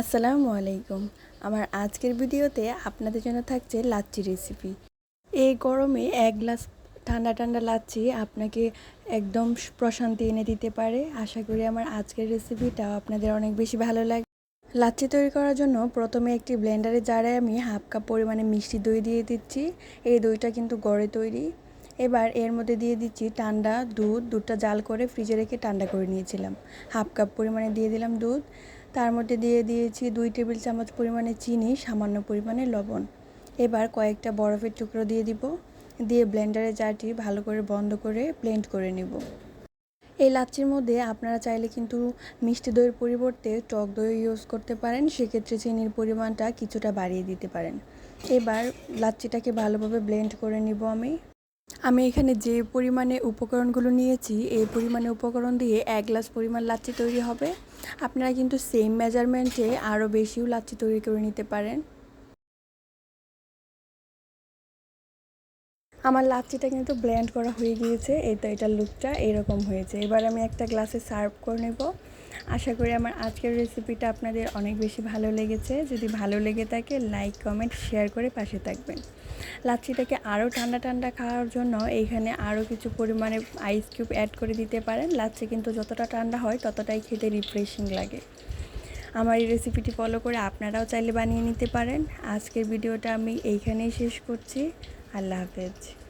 আসসালামু আলাইকুম। আমার আজকের ভিডিওতে আপনাদের জন্য থাকছে লাচ্ছি রেসিপি এই গরমে এক গ্লাস ঠান্ডা ঠান্ডা লাচ্ছি আপনাকে একদম প্রশান্তি এনে দিতে পারে। আশা করি আমার আজকের রেসিপিটাও আপনাদের অনেক বেশি ভালো লাগে লাচ্ছি তৈরি করার জন্য প্রথমে একটি ব্লেন্ডারে জারে আমি হাফ কাপ পরিমাণে মিষ্টি দই দিয়ে দিচ্ছি। এই দইটা কিন্তু গড়ে তৈরি। এবার এর মধ্যে দিয়ে দিচ্ছি ঠান্ডা দুধ। দুধটা জাল করে ফ্রিজে রেখে ঠান্ডা করে নিয়েছিলাম। হাফ কাপ পরিমাণে দিয়ে দিলাম দুধ। তার মধ্যে দিয়ে দিয়েছি দুই টেবিল চামচ পরিমাণে চিনি, সামান্য পরিমাণে লবণ। এবার কয়েকটা বরফের টুকরো দিয়ে দিব। দিয়ে ব্লেন্ডারে জারটি ভালো করে বন্ধ করে ব্লেন্ড করে নেব। এই লাচ্ছির মধ্যে আপনারা চাইলে কিন্তু মিষ্টি দইয়ের পরিবর্তে টক দই ইউজ করতে পারেন। সেক্ষেত্রে চিনির পরিমাণটা কিছুটা বাড়িয়ে দিতে পারেন। এবার লাচ্ছিটাকে ভালোভাবে ব্লেন্ড করে নিব আমি। আমি এখানে যে পরিমাণে উপকরণগুলো নিয়েছি, এই পরিমাণে উপকরণ দিয়ে এক গ্লাস পরিমাণ লাচ্ছি তৈরি হবে। আপনারা কিন্তু সেম মেজারমেন্টে আরও বেশিও লাচ্ছি তৈরি করে নিতে পারেন। আমার লাচ্ছিটা কিন্তু ব্ল্যান্ড করা হয়ে গিয়েছে, এই তো এটার লুকটা এরকম হয়েছে। এবার আমি একটা গ্লাসে সার্ভ করে নেব। আশা করি আমার আজকের রেসিপিটা আপনাদের অনেক বেশি ভালো লেগেছে। যদি ভালো লেগে থাকে লাইক কমেন্ট শেয়ার করে পাশে থাকবেন। লাচ্ছিটাকে আরও ঠান্ডা ঠান্ডা খাওয়ার জন্য এইখানে আরও কিছু পরিমাণে আইস কিউব অ্যাড করে দিতে পারেন। লাচ্ছি কিন্তু যতটা ঠান্ডা হয়, ততটাই খেতে রিফ্রেশিং লাগে। আমার এই রেসিপিটি ফলো করে আপনারাও চাইলে বানিয়ে নিতে পারেন। আজকের ভিডিওটা আমি এইখানেই শেষ করছি। আল্লাহ হাফেজ।